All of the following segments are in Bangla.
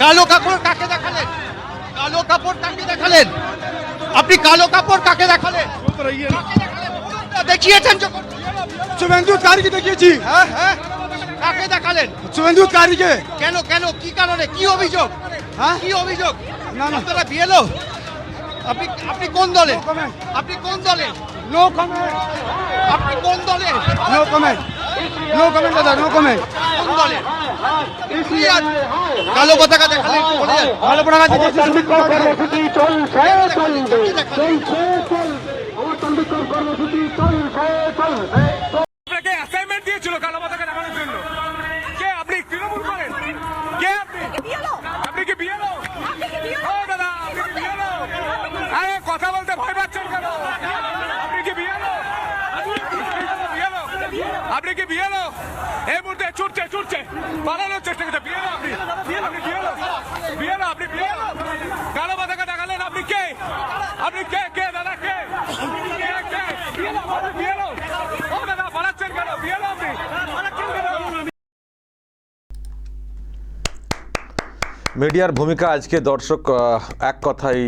কালো কাপড় কাকে দেখালেন? কালো কাপড় কাকে দেখালেন? আপনি কালো কাপড় কাকে দেখালেন? দেখিয়েছেন যখন। শুভেন্দু অধিকারীকে দেখিয়েছি। হ্যাঁ হ্যাঁ। কাকে দেখালেন? শুভেন্দু অধিকারীকে। কেন কেন? কি কারণে? কি অভিযোগ? হ্যাঁ? কি অভিযোগ? না, না। আপনারা বিয়েলো আপনি আপনি কোন দলে আপনি কোন দলে নো কমেন্ট আপনি কোন দলে নো কমেন্ট নো কমেন্ট দাদা নো কমেন্ট কোন দলে কালো পতাকা দেখিয়েছি শুভেন্দু অধিকারী। কর্মসূচি চলছে? চলছে অবস্থান কর্মসূচি চলছে চলবে আপনাকে অ্যাসাইনমেন্ট দিয়েছিল কালো পতাকা দেখানোর জন্য কে আপনি তৃণমূল করেন কে আপনি আপনি কি বিয়ে ও দাদা আপনি কি বিয়ে আরে কথা বলতে ভয় পাচ্ছেন কেন আপনি কি বিয়ে আপনি কি বিয়ে এই মুহূর্তে ছুটছে ছুটছে কালো দেখালেন। আপনি কে? আপনি কে? কে দাদা? কে? মিডিয়ার ভূমিকা আজকে দর্শক এক কথাই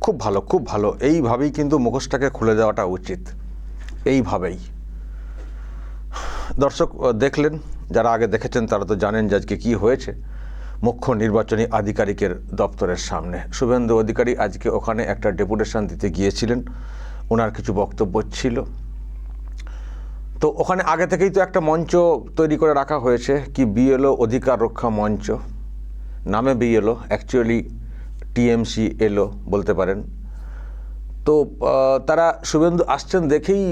খুব ভালো খুব ভালো। এইভাবেই কিন্তু মুখোশটাকে খুলে দেওয়াটা উচিত। এইভাবেই। দর্শক দেখলেন যারা আগে দেখেছেন তারা তো জানেন যে আজকে কী হয়েছে। মুখ্য নির্বাচনী আধিকারিকের দপ্তরের সামনে। শুভেন্দু অধিকারী আজকে ওখানে একটা ডেপুটেশন দিতে গিয়েছিলেন। ওনার কিছু বক্তব্য ছিল। তো ওখানে আগে থেকেই তো একটা মঞ্চ তৈরি করে রাখা হয়েছে কি বিএলও অধিকার রক্ষা মঞ্চ। নামে বিএলও অ্যাকচুয়ালি টিএমসি এলো বলতে পারেন। তো তারা শুভেন্দু আসছেন দেখেই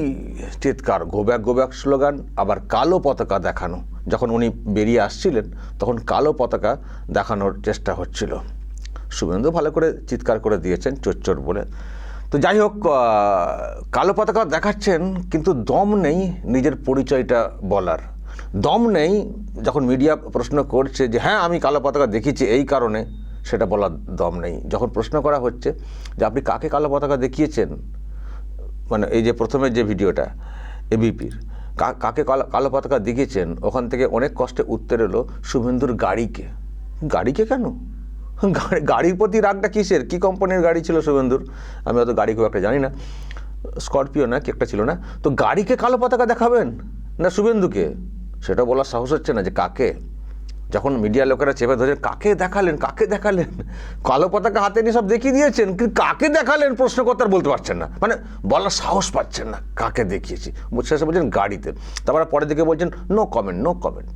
চিৎকার গোব্যাক গোব্যাক স্লোগান, আবার কালো পতাকা দেখানো। যখন উনি বেরিয়ে আসছিলেন, তখন কালো পতাকা দেখানোর চেষ্টা হচ্ছিল। শুভেন্দু ভালো করে চিৎকার করে দিয়েছেন, চোর বলে। তো যাই হোক কালো পতাকা দেখাচ্ছেন, কিন্তু দম নেই নিজের পরিচয়টা বলার। দম নেই যখন মিডিয়া প্রশ্ন করছে যে হ্যাঁ আমি কালো পতাকা দেখেছি এই কারণে। সেটা বলার দম নেই। যখন প্রশ্ন করা হচ্ছে যে আপনি কাকে কালো পতাকা দেখিয়েছেন মানে এই যে প্রথমের যে ভিডিওটা এবিপির কাকে কালো কালো পতাকা দেখিয়েছেন, ওখান থেকে অনেক কষ্টে উত্তর এলো শুভেন্দুর গাড়িকে। গাড়িকে কেন? গাড়ি, গাড়ির প্রতি রাগটা কিসের? কি কোম্পানির গাড়ি ছিল শুভেন্দুর? আমি অত গাড়ি খুব একটা জানি না। স্করপিও না, কি একটা ছিল না। তো গাড়িকে কালো পতাকা দেখাবেন না শুভেন্দুকে? সেটা বলার সাহস হচ্ছে না যে কাকে? যখন মিডিয়া লোকেরা চেপে ধরে, কাকে দেখালেন? কাকে দেখালেন? কালো পতাকা হাতে নিয়ে সব দেখিয়ে দিয়েছেন, কিন্তু কাকে দেখালেন প্রশ্নকর্তার বলতে পারছেন না। মানে বলার সাহস পাচ্ছেন না, কাকে দেখিয়েছি। শেষে বলছেন, গাড়িতে। তারপরে পরের দিকে বলছেন নো কমেন্ট নো কমেন্ট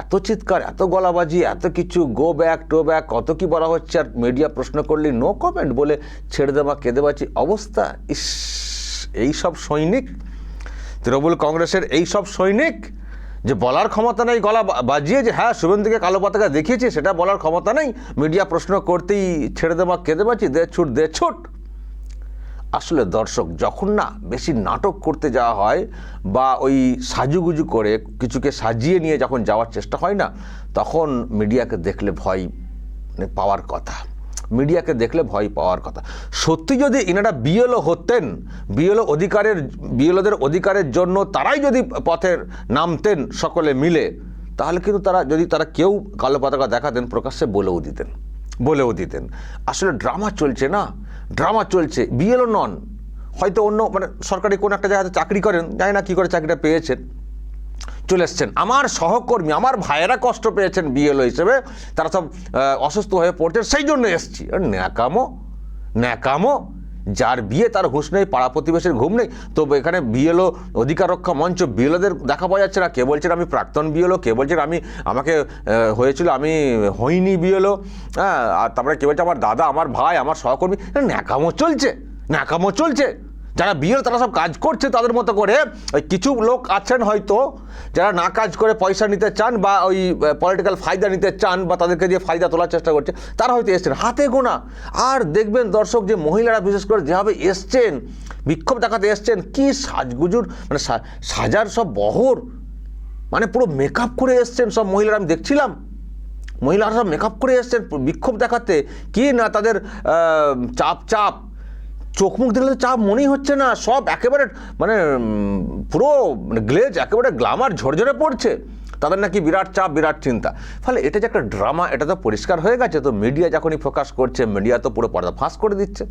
এত চিৎকার, এত গলাবাজি, এত কিছু গো ব্যাক টো ব্যাক কত কি বলা হচ্ছে, আর মিডিয়া প্রশ্ন করলে নো কমেন্ট বলে ছেড়ে দেওয়া, কেঁদে বাঁচি অবস্থা। ইস, এই সব সৈনিক, তৃণমূল কংগ্রেসের এই সব সৈনিক যে বলার ক্ষমতা নেই, গলা বাজিয়ে যে হ্যাঁ শুভেন্দুকে কালো পতাকা দেখিয়েছে, সেটা বলার ক্ষমতা নেই। মিডিয়া প্রশ্ন করতেই ছেড়ে দেওয়া কেঁদে বাঁচি, দে ছুট দে ছুট। আসলে দর্শক, যখন না বেশি নাটক করতে যাওয়া হয় বা ওই সাজুগুজু করে কিছুকে সাজিয়ে নিয়ে যখন যাওয়ার চেষ্টা হয় না, তখন মিডিয়াকে দেখলে ভয় মানে পাওয়ার কথা। মিডিয়াকে দেখলে ভয় পাওয়ার কথা। সত্যি যদি এনারা বিএলও হতেন, বিএলও অধিকারের, বিএলওদের অধিকারের জন্য তারাই যদি পথের নামতেন সকলে মিলে, তাহলে কিন্তু তারা যদি তারা কেউ কালো পতাকা দেখাতেন, প্রকাশ্যে বলেও দিতেন বলেও দিতেন। আসলে ড্রামা চলছে না? ড্রামা চলছে, বিএলও নন। হয়তো অন্য মানে সরকারি কোনো একটা জায়গাতে চাকরি করেন, জানি না কী করে চাকরিটা পেয়েছেন। চলে এসছেন। আমার সহকর্মী, আমার ভাইয়েরা কষ্ট পেয়েছেন বিএলও হিসেবে। তারা সব অসুস্থ হয়ে পড়ছেন সেই জন্য এসছি। ন্যাকামো ন্যাকামো, যার বিয়ে তার হুঁশ নেই, পাড়া প্রতিবেশের ঘুম নেই। তো এখানে বিএলও অধিকার রক্ষা মঞ্চ, বিএলওদের দেখা পাওয়া যাচ্ছে না। কে বলছেন আমি প্রাক্তন বিএলও, কে বলছেন আমি, আমাকে হয়েছিল আমি হইনি বিএলও। হ্যাঁ আর তারপরে কে বলছে আমার দাদা, আমার ভাই, আমার সহকর্মী। ন্যাকামো চলছে ন্যাকামো চলছে। যারা বিয়ের, তারা সব কাজ করছে তাদের মতো করে, ওই কিছু লোক আছেন হয়তো, যারা না কাজ করে পয়সা নিতে চান বা ওই পলিটিক্যাল ফায়দা নিতে চান বা তাদেরকে দিয়ে ফায়দা তোলার চেষ্টা করছে, তারা হয়তো এসছেন। হাতে গোনা। আর দেখবেন দর্শক, যে মহিলারা বিশেষ করে যেভাবে এসছেন, বিক্ষোভ দেখাতে এসছেন, কি সাজগুজুর মানে সাজার সব বহর। মানে পুরো মেকআপ করে এসছেন সব মহিলারা, আমি দেখছিলাম। মহিলারা সব মেকআপ করে এসছেন, বিক্ষোভ দেখাতে। কি না তাদের চাপ চাপ। চোখ মুখ দেখলে চাপ মনেই হচ্ছে না, সব একেবারে মানে পুরো মানে গ্লেজ, একেবারে গ্লামার ঝরঝরে পড়ছে। তাদের নাকি বিরাট চাপ, বিরাট চিন্তা। ফলে এটা যে একটা ড্রামা, এটা তো পরিষ্কার হয়ে গেছে। তো মিডিয়া যখনই ফোকাস করছে মিডিয়া তো পুরো পর্দা ফাঁস করে দিচ্ছে।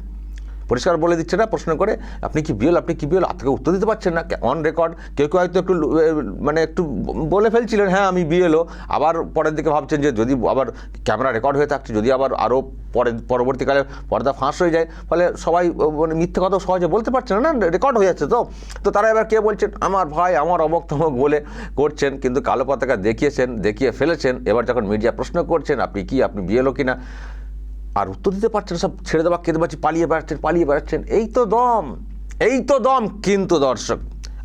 পরিষ্কার বলে দিচ্ছে না, প্রশ্ন করে, আপনি কি বিয়েল আপনি কি বিয়েল আপনাকে উত্তর দিতে পারছেন না? অন রেকর্ড কেউ কেউ হয়তো একটু মানে একটু বলে ফেলছিলেন হ্যাঁ আমি বিয়েলো আবার পরের দিকে ভাবছেন যে, যদি আবার ক্যামেরা রেকর্ড হয়ে থাকছে, যদি আবার আরও পরে, পরবর্তীকালে পর্দা ফাঁস হয়ে যায়। ফলে সবাই মানে মিথ্যে কথা সহজে বলতে পারছে না না রেকর্ড হয়ে যাচ্ছে তো। তো তারা এবার কে বলছেন? আমার ভাই, আমার অমক তমক বলে করছেন, কিন্তু কালো পতাকা দেখিয়েছেন, দেখিয়ে ফেলেছেন। এবার যখন মিডিয়া প্রশ্ন করছেন, আপনি কি? আপনি বিয়েলো কিনা? আর উত্তর দিতে পারছেন সব ছেড়ে দেওয়া কেঁদে পাচ্ছি পালিয়ে বেড়াচ্ছেন পালিয়ে বেড়াচ্ছেন। এই তো দম, এই তো দম কিন্তু দর্শক।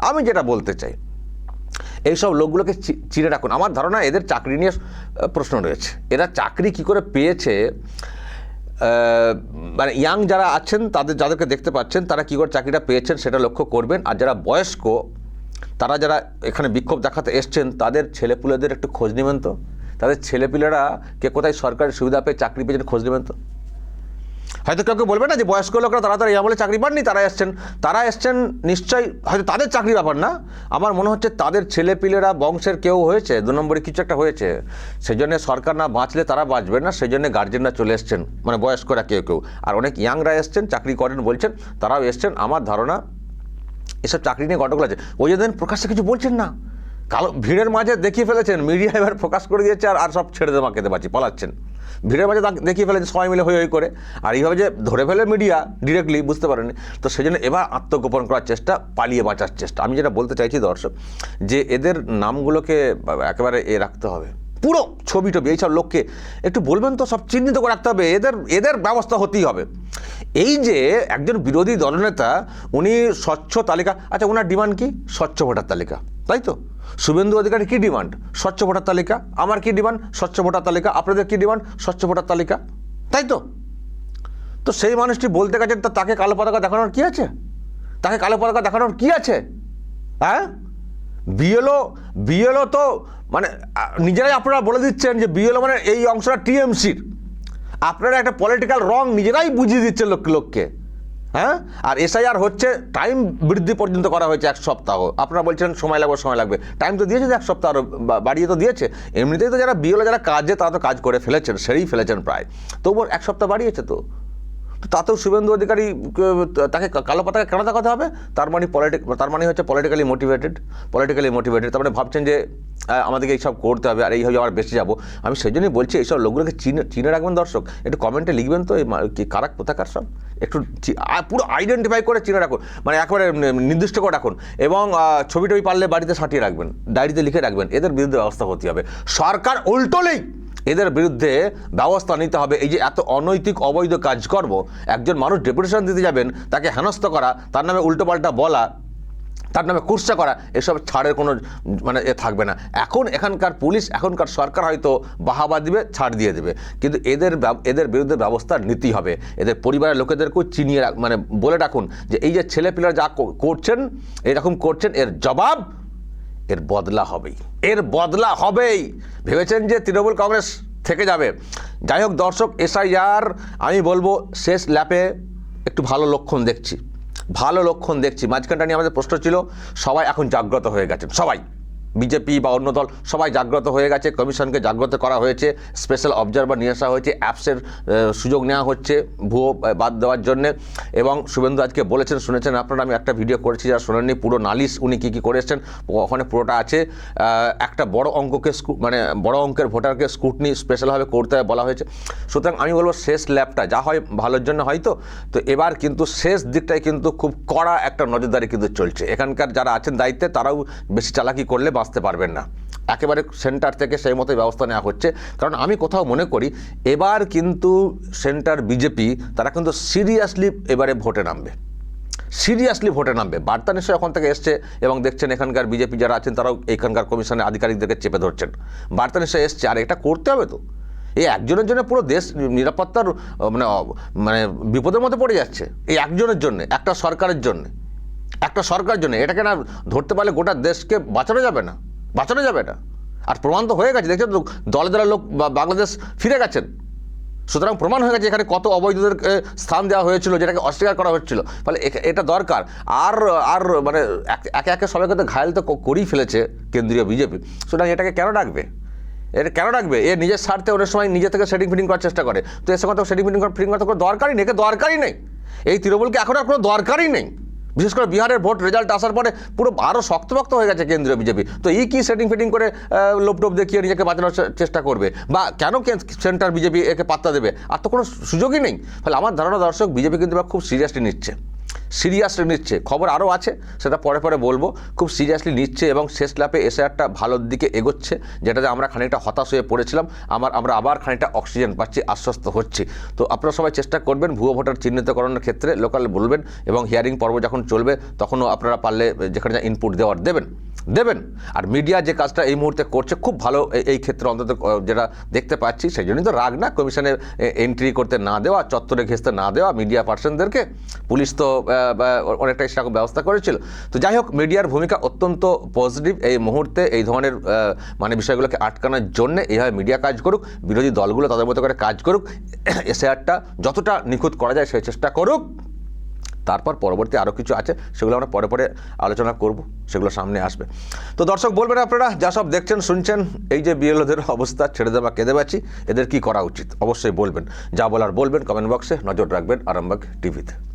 আমি যেটা বলতে চাই, এইসব লোকগুলোকে চিনে রাখুন। আমার ধারণা এদের চাকরি নিয়ে প্রশ্ন রয়েছে। এরা চাকরি কি করে পেয়েছে মানে ইয়াং যারা আছেন, তাদের, যাদেরকে দেখতে পাচ্ছেন, তারা কী করে চাকরিটা পেয়েছেন সেটা লক্ষ্য করবেন। আর যারা বয়স্ক, তারা যারা এখানে বিক্ষোভ দেখাতে এসছেন, তাদের ছেলেপুলেদের একটু খোঁজ নেবেন তো? তাদের ছেলেপিলেরা কে কোথায় সরকারি সুবিধা পেয়ে চাকরি পেয়েছেন খোঁজ নেবেন তো? হয়তো কেউ কেউ বলবে না যে বয়স্ক লোকরা তারা তারা আমলে চাকরি পাননি, তারা এসছেন। তারা এসছেন নিশ্চয়ই, হয়তো তাদের চাকরি ব্যাপার না। আমার মনে হচ্ছে তাদের ছেলেপিলেরা বংশের কেউ হয়েছে, দু নম্বরে কিছু একটা হয়েছে। সেই জন্য সরকার না বাঁচলে তারা বাঁচবে না সেই জন্য গার্জেনরা চলে এসছেন মানে বয়স্করা কেউ কেউ। আর অনেক ইয়াংরা এসছেন, চাকরি করেন, বলছেন, তারাও এসছেন। আমার ধারণা, এসব চাকরি নিয়ে গন্ডগোল আছে। ওই যে দিন প্রকাশ্যে কিছু বলছেন না। কালো ভিড়ের মাঝে দেখিয়ে ফেলেছেন, মিডিয়া এবার ফোকাস করে দিয়েছে আর আর সব ছেড়ে দেওয়া খেতে পাচ্ছি, পালাচ্ছেন। ভিড়ের মাঝে দেখিয়ে ফেলেছে সবাই মিলে হই হই করে। আর এইভাবে যে ধরে ফেলে মিডিয়া ডিরেক্টলি বুঝতে পারেনি তো সেই জন্য এবার আত্মগোপন করার চেষ্টা, পালিয়ে বাঁচার চেষ্টা। আমি যেটা বলতে চাইছি দর্শক, যে এদের নামগুলোকে একেবারে এ রাখতে হবে। পুরো ছবি টবি এইসব লোককে একটু বলবেন তো, সব চিহ্নিত করে রাখতে হবে। এদের এদের ব্যবস্থা হতেই হবে। এই যে একজন বিরোধী দলনেতা, উনি স্বচ্ছ তালিকা আচ্ছা ওনার ডিমান্ড কি? স্বচ্ছ ভোটার তালিকা। তাই তো? শুভেন্দু অধিকারী কী ডিমান্ড স্বচ্ছ ভোটার তালিকা। আমার কী ডিমান্ড স্বচ্ছ ভোটার তালিকা। আপনাদের কী ডিমান্ড স্বচ্ছ ভোটার তালিকা। তাই তো? তো সেই মানুষটি বলতে গেছেন, তা তাকে কালো পতাকা দেখানোর কী আছে? তাকে কালো পতাকা দেখানোর কী আছে? হ্যাঁ? বিএলও বিএলও তো মানে নিজেরাই আপনারা বলে দিচ্ছেন যে বিএলও মানে এই অংশটা টিএমসির। আপনারা একটা পলিটিক্যাল রং নিজেরাই বুঝিয়ে দিচ্ছেন লোক, লোককে। হ্যাঁ? আর এসআইআর হচ্ছে টাইম বৃদ্ধি পর্যন্ত করা হয়েছে এক সপ্তাহ। আপনারা বলছেন সময় লাগবে সময় লাগবে। টাইম তো দিয়েছে যে এক সপ্তাহ আরও বাড়িয়ে তো দিয়েছে। এমনিতেই তো যারা বিএলও যারা কাজে, তারা তো কাজ করে ফেলেছেন, সেরেই ফেলেছেন প্রায়। তবুও এক সপ্তাহ বাড়িয়েছে তো। তাতেও শুভেন্দু অধিকারী তাকে কালো পাতাকে কেন দেখাতে হবে? তার মানে পলিটিক তার মানে হচ্ছে পলিটিক্যালি মোটিভেটেড পলিটিক্যালি মোটিভেটেড তার মানে ভাবছেন যে আমাদেরকে এইসব করতে হবে আর এইভাবে আবার বেঁচে যাব। আমি সেই জন্যই বলছি এইসব লোকগুলোকে চিনে চিনে রাখবেন দর্শক। একটু কমেন্টে লিখবেন তো এই কারা কোথাকার সব? একটু পুরো আইডেন্টিফাই করে চিনে রাখুন। মানে একবারে নির্দিষ্ট করে রাখুন। এবং আহ, ছবি টবি পারলে বাড়িতে সাঁটিয়ে রাখবেন ডায়েরিতে লিখে রাখবেন। এদের বিরুদ্ধে ব্যবস্থা করতে হবে। সরকার উল্টোলেই এদের বিরুদ্ধে ব্যবস্থা নিতে হবে। এই যে এত অনৈতিক, অবৈধ কাজকর্ম, একজন মানুষ ডেপুটেশন দিতে যাবেন, তাকে হেনস্থ করা, তার নামে উল্টোপাল্টা বলা, তার নামে কুর্সা করা, এসব ছাড়ের কোনো মানে এ থাকবে না। এখন এখানকার পুলিশ, এখনকার সরকার হয়তো বাহাবা দিবে, ছাড় দিয়ে দেবে। কিন্তু এদের এদের বিরুদ্ধে ব্যবস্থা নিতেই হবে। এদের পরিবারের লোকেদেরকেও চিনিয়ে মানে বলে রাখুন যে, এই যে ছেলেপিলারা যা করছেন, এরকম করছেন, এর জবাব এর বদলা হবেই। এর বদলা হবেই। ভেবেছেন যে তৃণমূল কংগ্রেস থেকে যাবে। যাই হোক, দর্শক, এসআইআর, আমি বলব শেষ ল্যাপে একটু ভালো লক্ষণ দেখছি। ভালো লক্ষণ দেখছি। মাঝখানটা নিয়ে আমাদের প্রশ্ন ছিল, সবাই এখন জাগ্রত হয়ে গেছেন। সবাই। বিজেপি বা অন্য দল সবাই জাগ্রত হয়ে গেছে, কমিশনকে জাগ্রত করা হয়েছে স্পেশাল অবজারভার নিয়ে আসা হয়েছে অ্যাপসের সুযোগ নেওয়া হচ্ছে ভুয়ো বাদ দেওয়ার জন্য। এবং শুভেন্দু আজকে বলেছেন, শুনেছেন, আপনারা আমি একটা ভিডিও করেছি, যারা শোনেননি, পুরো নালিশ উনি কী কী করেছেন, ওখানে পুরোটা আছে। একটা বড় অঙ্ককে মানে বড় অঙ্কের ভোটারকে স্কুটনি স্পেশালভাবে করতে বলা হয়েছে। সুতরাং আমি বলব শেষ ল্যাবটা যা হয় ভালোর জন্য হয়তো তো। এবার কিন্তু শেষ দিকটায় কিন্তু খুব কড়া একটা নজরদারি কিন্তু চলছে। এখানকার যারা আছেন দায়িত্বে, তারাও বেশি চালাকি করলে বাঁচতে পারবেন না। একেবারে সেন্টার থেকে সেই মতোই ব্যবস্থা নেওয়া হচ্ছে। কারণ আমি কোথাও মনে করি, এবার কিন্তু সেন্টার বিজেপি, তারা কিন্তু সিরিয়াসলি এবারে ভোটে নামবে। সিরিয়াসলি ভোটে নামবে। বার্তা নিশ্চয় ওখান থেকে এসছে এবং দেখছেন এখানকার বিজেপি যারা আছেন, তারাও এখানকার কমিশনের আধিকারিকদেরকে চেপে ধরছেন। বার্তা নিশ্চয় এসছে। আর এটা করতে হবে তো। এই একজনের জন্য পুরো দেশ নিরাপত্তার মানে মানে বিপদের মধ্যে পড়ে যাচ্ছে। এই একজনের জন্য, একটা সরকারের জন্য। একটা সরকারের জন্য, এটাকে না ধরতে পারলে গোটা দেশকে বাঁচানো যাবে না, বাঁচানো যাবে না। আর প্রমাণ তো হয়ে গেছে দেখছেন তো, দলে দলে লোক বাংলাদেশ ফিরে গেছেন। সুতরাং প্রমাণ হয়ে গেছে, এখানে কত অবৈধদের স্থান দেওয়া হয়েছিল, যেটাকে অস্বীকার করা হচ্ছিল। ফলে এটা দরকার। আর আর মানে এক- একে সবাইকে তো ঘায়ল তো করেই ফেলেছে কেন্দ্রীয় বিজেপি। সুতরাং এটাকে কেন ডাকবে? এটা কেন রাখবে এ নিজের স্বার্থে অনেক সময় নিজে থেকে সেটিং ফিটিং করার চেষ্টা করে। তো এসে কথা সেটিং ফিটিং ফিটিং করার তো কোনো দরকারই নেই, একে দরকারই নেই। এই তৃণমূলকে এখন আর কোনো দরকারই নেই। বিশেষ করে বিহারের ভোট রেজাল্ট আসার পরে পুরো আরও শক্তভক্ত হয়ে গেছে কেন্দ্রীয় বিজেপি তো এই কী সেটিং ফিটিং করে লোপটোপ দেখিয়ে নিজেকে বাঁচানোর চেষ্টা করবে? বা কেন সেন্টার বিজেপি একে পাত্তা দেবে? আর তো কোনো সুযোগই নেই। ফলে আমার ধারণা দর্শক বিজেপি কিন্তু খুব সিরিয়াসলি নিচ্ছে। সিরিয়াসলি নিচ্ছে। খবর আরও আছে, সেটা পরে পরে বলব। খুব সিরিয়াসলি নিচ্ছে এবং শেষ ল্যাপে এসে একটা ভালোর দিকে এগোচ্ছে, যেটাতে আমরা খানিকটা হতাশ হয়ে পড়েছিলাম। আমার, আমরা আবার খানিকটা অক্সিজেন পাচ্ছি, আশ্বস্ত হচ্ছি। তো আপনারা সবাই চেষ্টা করবেন ভুয়ো ভোটার চিহ্নিতকরণের ক্ষেত্রে লোকাল বলবেন এবং হিয়ারিং পর্ব যখন চলবে, তখনও আপনারা পারলে যেখানে যা ইনপুট দেওয়ার দেবেন। দেবেন। আর মিডিয়া যে কাজটা এই মুহূর্তে করছে, খুব ভালো এই ক্ষেত্রে অন্তত যেটা দেখতে পাচ্ছি, সেই জন্যই তো রাগ না কমিশনে এন্ট্রি করতে না দেওয়া, চত্বরে ঘেঁচতে না দেওয়া মিডিয়া পার্সনদেরকে পুলিশ তো অনেকটাই সেরকম ব্যবস্থা করেছিল। তো যাই হোক, মিডিয়ার ভূমিকা অত্যন্ত পজিটিভ এই মুহূর্তে এই ধরনের মানে বিষয়গুলোকে আটকানোর জন্য এইভাবে মিডিয়া কাজ করুক, বিরোধী দলগুলো তাদের মতো করে কাজ করুক এসআরটা যতটা নিখুঁত করা যায় সেই চেষ্টা করুক। তারপর পরবর্তী আরও কিছু আছে, সেগুলো আমরা পরে পরে আলোচনা করব, সেগুলো সামনে আসবে। তো দর্শক, বলবেন আপনারা, যা সব দেখছেন, শুনছেন, এই যে বিএলওদের অবস্থা, ছেড়ে দেওয়া কেঁদে বাঁচি, এদের কি করা উচিত? অবশ্যই বলবেন। যা বলার বলবেন কমেন্ট বক্সে নজর রাখবেন আরামবাগ টিভিতে।